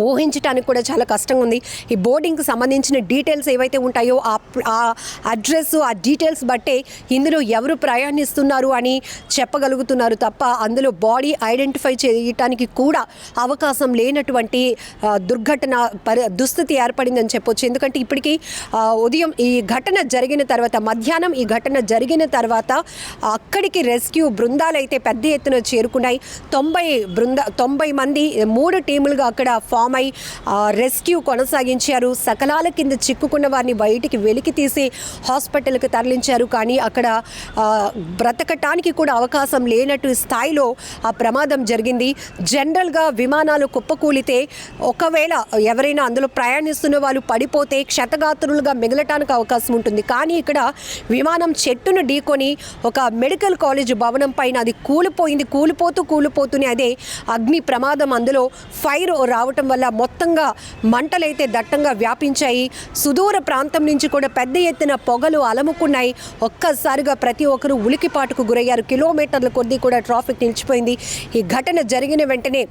ఊహించడానికి కూడా చాలా కష్టంగా ఉంది ఈ బోర్డింగ్కి సంబంధించిన డీటెయిల్స్ ఏవైతే ఉంటాయో ఆ ఆ అడ్రస్ ఆ డీటెయిల్స్ బట్టే ఇందులో ఎవరు ప్రయాణిస్తున్నారు అని చెప్పగలుగుతున్నారు తప్ప అందులో బాడీ ఐడెంటిఫై చేయటానికి కూడా అవకాశం లేనటువంటి దుర్ఘటన పరి దుస్థితి ఏర్పడిందని చెప్పొచ్చు. ఎందుకంటే ఇప్పటికీ ఉదయం ఈ ఘటన జరిగిన తర్వాత మధ్యాహ్నం ఈ ఘటన జరిగిన తర్వాత అక్కడికి రెస్క్యూ బృందాలు అయితే పెద్ద ఎత్తున చేరుకున్నాయి. తొంభై బృంద తొంభై మంది మూడు టీములుగా అక్కడ ఫామ్ అయి రెస్క్యూ కొనసాగించారు. సకలాల కింద చిక్కుకున్న వారిని బయటికి వెలికి తీసి హాస్పిటల్కి తరలించారు. కానీ అక్కడ బ్రతకటానికి కూడా అవకాశం లేనట్టు స్థాయిలో ఆ ప్రమాదం జరిగింది. జనరల్గా విమానాలు కుప్పకూలితే ఒకవేళ ఎవరైనా అందులో ప్రయాణిస్తున్న వాళ్ళు పడిపోతే క్షతగాత్రులుగా మిగలటానికి అవకాశం ఉంటుంది. కానీ ఇక్కడ విమానం చెట్టును ఢీకొని ఒక మెడికల్ కాలేజ్ భవనం పైన అది కూలిపోయింది. కూలిపోతూ కూలిపోతూనే అదే అగ్ని ప్రమాదం అందులో ఫైర్ రావటం వల్ల మొత్తంగా మంటలైతే దట్టంగా వ్యాపించాయి. సుదూర ప్రాంతం నుంచి కూడా పెద్ద ఎత్తున పొగలు అలముకున్నాయి. ఒక్కసారిగా ప్రతి ఒక్కరూ ఉలికిపాటుకు గురయ్యారు. కిలోమీటర్ల కొద్దీ కూడా ట్రాఫిక్ నిలిచిపోయింది. ఈ ఘటన జరిగిన వెంటనే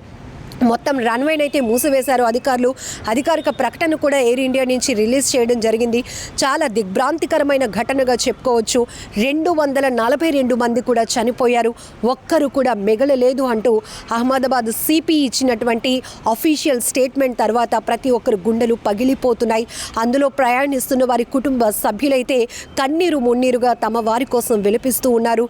మొత్తం రన్వేని అయితే మూసివేశారు అధికారులు. అధికారిక ప్రకటన కూడా ఎయిర్ ఇండియా నుంచి రిలీజ్ చేయడం జరిగింది. చాలా దిగ్భ్రాంతికరమైన ఘటనగా చెప్పుకోవచ్చు. రెండు వందల నలభై రెండు మంది కూడా చనిపోయారు. ఒక్కరు కూడా మిగలలేదు అంటూ అహ్మదాబాద్ సిపి ఇచ్చినటువంటి అఫీషియల్ స్టేట్మెంట్ తర్వాత ప్రతి ఒక్కరు గుండెలు పగిలిపోతున్నాయి. అందులో ప్రయాణిస్తున్న వారి కుటుంబ సభ్యులైతే కన్నీరు మున్నీరుగా తమ వారి కోసం విలపిస్తూ ఉన్నారు.